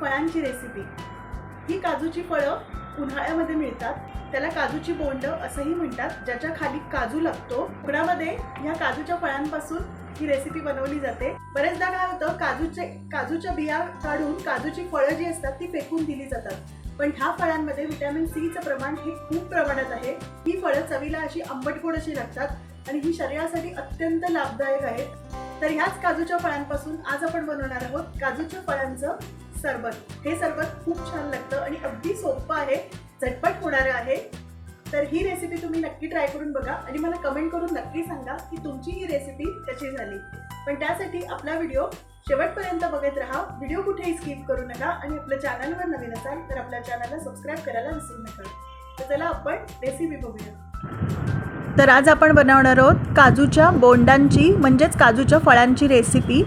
फळांची रेसिपी ही काजूची फळं उन्हाळ्यामध्ये मिळतात. त्याला काजूची बोंड असंही म्हणतात ज्याच्या खाली काजू लागतो. उन्हाळ्यामध्ये ह्या काजूच्या फळांपासून ही रेसिपी बनवली जाते. बरेचदा काय होतं काजूचे काजूच्या बिया काढून काजूची फळं जी असतात ती फेकून दिली जातात. पण ह्या फळांमध्ये व्हिटॅमिन सीचं प्रमाण हे खूप प्रमाणात आहे. ही फळं चवीला अशी आंबटगोड अशी लागतात आणि ही शरीरासाठी अत्यंत लाभदायक आहेत. तर ह्याच काजूच्या फळांपासून आज आपण बनवणार आहोत काजूच्या फळांचं सरबत. हे सरबत खूप छान लागतं आणि अगदी सोपं आहे झटपट होणारं आहे. तर ही रेसिपी तुम्ही नक्की ट्राय करून बघा आणि मला कमेंट करून नक्की सांगा की तुमची ही रेसिपी कशी झाली. पण त्यासाठी आपला व्हिडिओ शेवटपर्यंत बघत राहा. व्हिडिओ कुठेही स्किप करू नका आणि आपल्या चॅनलवर नवीन असाल तर आपल्या चॅनलला सबस्क्राईब करायला विसरू नका. तर चला आपण रेसिपी बघूया. तर आज आपण बनवणार आहोत काजूच्या बोंडांची म्हणजेच काजूच्या फळांची रेसिपी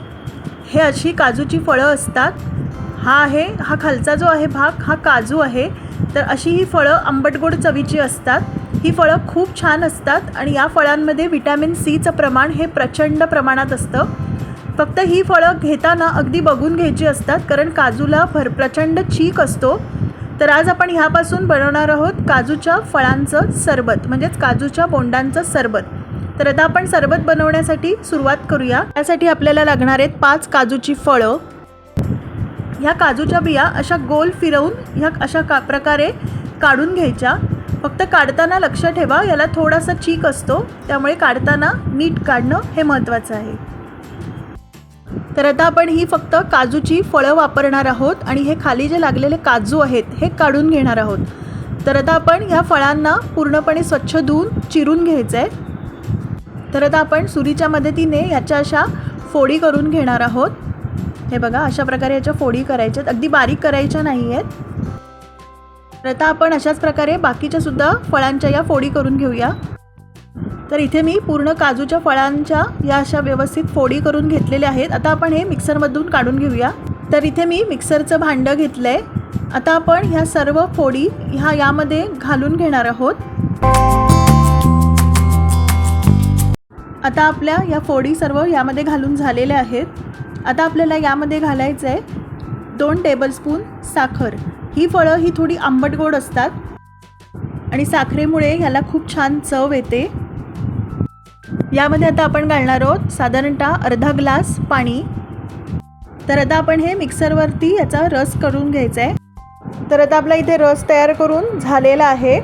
हे अशी काजूची फळं असतात. हा आहे हा खालचा जो आहे भाग हा काजू आहे. तर अशी ही फळं आंबटगोड चवीची असतात. ही फळं खूप छान असतात आणि या फळांमध्ये व्हिटॅमिन सीचं प्रमाण हे प्रचंड प्रमाणात असतं. फक्त ही फळं घेताना अगदी बघून घ्यायची असतात कारण काजूला भर प्रचंड चीक असतो. तर आज आपण ह्यापासून बनवणार आहोत काजूच्या फळांचं सरबत म्हणजेच काजूच्या बोंडांचं सरबत. तर आता आपण सरबत बनवण्यासाठी सुरुवात करूया. त्यासाठी आपल्याला लागणार आहेत पाच काजूची फळं. ह्या काजूच्या बिया अशा गोल फिरवून ह्या अशा का प्रकारे काढून घ्यायच्या. फक्त काढताना लक्ष ठेवा याला थोडासा चीक असतो त्यामुळे काढताना नीट काढणं हे महत्त्वाचं आहे. तर आता आपण ही फक्त काजूची फळं वापरणार आहोत आणि हे खाली जे लागलेले काजू आहेत हे काढून घेणार आहोत. तर आता आपण ह्या फळांना पूर्णपणे स्वच्छ धुवून चिरून घ्यायचं आहे तर आता आपण सुरीच्या मदतीने याच्या अशा फोडी करून घेणार आहोत. हे बघा अशा प्रकारे याच्या फोडी करायच्यात. अगदी बारीक करायच्या नाही आहेत तर आता आपण अशाच प्रकारे बाकीच्या सुद्धा फळांच्या या फोडी करून घेऊया. तर इथे मी पूर्ण काजूच्या फळांच्या या अशा व्यवस्थित फोडी करून घेतलेल्या आहेत. आता आपण हे मिक्सरमधून काढून घेऊया. तर इथे मी मिक्सरचं भांडं घेतलं आहे आता आपण ह्या सर्व फोडी ह्या यामध्ये घालून घेणार आहोत. आता आपल्या या फोडी सर्व यामध्ये घालून झालेल्या आहेत. आता आपल्याला यामध्ये घालायचं आहे दोन टेबलस्पून साखर. ही फळं ही थोडी आंबट गोड असतात. आणि साखरेमुळे ह्याला खूप छान चव येते. यामध्ये आता आपण घालणार आहोत साधारणतः अर्धा ग्लास पाणी. तर आता आपण हे मिक्सरवरती याचा रस करून घ्यायचा आहे. तर आता आपला इथे रस तयार करून झालेला आहे.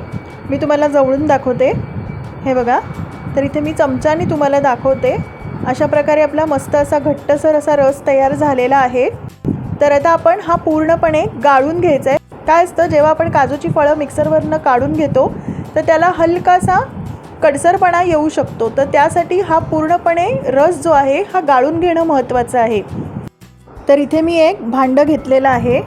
मी तुम्हाला जवळून दाखवते. हे बघा. तर इथे मी चमच्याने तुम्हाला दाखवते. अशा प्रकारे आपला मस्त असा घट्टसर असा रस तयार झालेला आहे. तर आता आपण हा पूर्णपणे गाळून घ्यायचा आहे. काय असतं जेव्हा आपण काजूची फळं मिक्सरवरनं काढून घेतो तर त्याला हलकासा कडसरपणा येऊ शकतो. तर त्यासाठी हा पूर्णपणे रस जो आहे हा गाळून घेणं महत्त्वाचं आहे. तर इथे मी एक भांडं घेतलेलं आहे.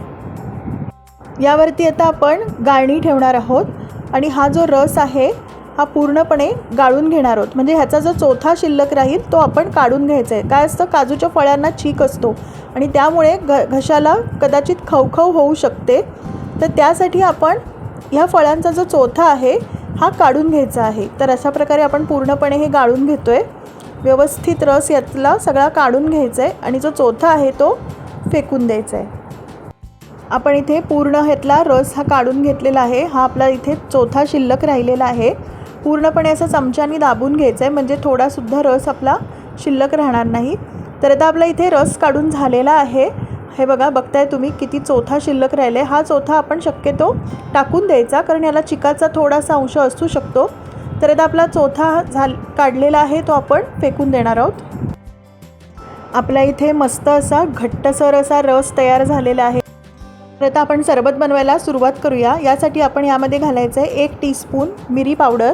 यावरती आता आपण गाळणी ठेवणार आहोत आणि हा जो रस आहे हा पूर्णपणे गाळून घेणार आहोत. म्हणजे ह्याचा जो चौथा शिल्लक राहील तो आपण काढून घ्यायचा आहे. काय असतं? काजूच्या फळ्यांना चीक असतो आणि त्यामुळे घ घशाला कदाचित खवखव होऊ शकते. तर त्यासाठी आपण ह्या फळांचा जो चौथा आहे हा काढून घ्यायचा आहे. तर अशा प्रकारे आपण पूर्णपणे हे गाळून घेतो आहे व्यवस्थित रस यातला सगळा काढून घ्यायचा आहे आणि जो चौथा आहे तो फेकून द्यायचा आहे आपण इथे पूर्ण ह्यातला रस हा काढून घेतलेला आहे. हा आपला इथे चौथा शिल्लक राहिलेला आहे. पूर्णपणे असं चमच्याने दाबून घ्यायचं आहे म्हणजे थोडासुद्धा रस आपला शिल्लक राहणार नाही. तर आता आपला इथे रस काढून झालेला आहे. हे बघा बघताय तुम्ही किती चौथा शिल्लक राहिले हा चौथा आपण शक्यतो टाकून द्यायचा कारण याला चिकाचा थोडासा अंश असू शकतो. तर आता आपला चौथा झाल काढलेला आहे तो आपण फेकून देणार आहोत. आपल्या इथे मस्त असा घट्टसर असा रस तयार झालेला आहे. तर आता आपण सरबत बनवायला सुरुवात करूया. यासाठी आपण यामध्ये घालायचं आहे एक टीस्पून मिरी powder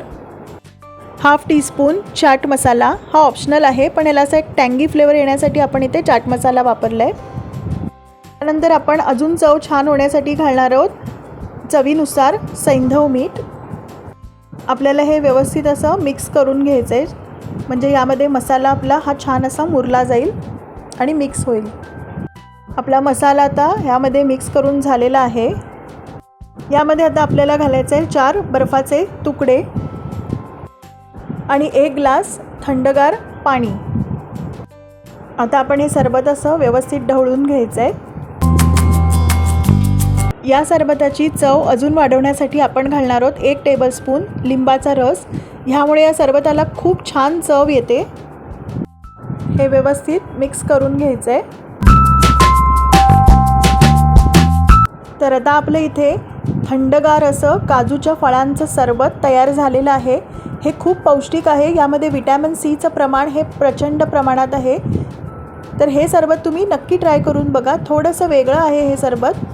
half teaspoon chaat masala. हा ऑप्शनल आहे पण याला असा एक टँगी फ्लेवर येण्यासाठी आपण इथे चाट मसाला वापरला आहे त्यानंतर आपण अजून चव छान होण्यासाठी घालणार आहोत. चवीनुसार सैंधव मीठ. आपल्याला हे व्यवस्थित असं मिक्स करून घ्यायचं आहे म्हणजे यामध्ये मसाला आपला हा छान असा मुरला जाईल आणि मिक्स होईल. आपला मसाला आता ह्यामध्ये मिक्स करून झालेला आहे. यामध्ये आता आपल्याला घालायचं आहे चार बर्फाचे तुकडे आणि एक ग्लास थंडगार पाणी. आता आपण हे सरबत असं व्यवस्थित ढवळून घ्यायचं आहे या सरबताची चव अजून वाढवण्यासाठी आपण घालणार आहोत एक टेबलस्पून लिंबाचा रस. ह्यामुळे या सरबताला खूप छान चव येते. हे व्यवस्थित मिक्स करून घ्यायचं आहे तर आता आपलं इथे थंडगार असं काजूच्या फळांचं सरबत तयार झालेलं आहे. हे खूप पौष्टिक आहे. यामध्ये विटॅमिन सीचं प्रमाण हे प्रचंड प्रमाणात आहे. तर हे सरबत तुम्ही नक्की ट्राय करून बघा. थोडंसं वेगळं आहे हे सरबत.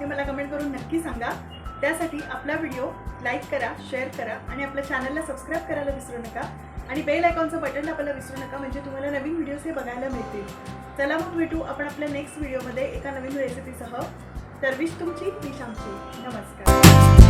हे मला कमेंट करून नक्की सांगा. त्यासाठी आपला व्हिडिओ लाईक करा शेअर करा आणि आपल्या चॅनलला सबस्क्राईब करायला विसरू नका. आणि बेल आयकॉनचं बटन आपल्याला विसरू नका म्हणजे तुम्हाला नवीन व्हिडिओज हे बघायला मिळतील. चला मग भेटू आपण आपल्या नेक्स्ट व्हिडिओमध्ये एका नवीन रेसिपीसह तर विश तुमची विश आमची. नमस्कार.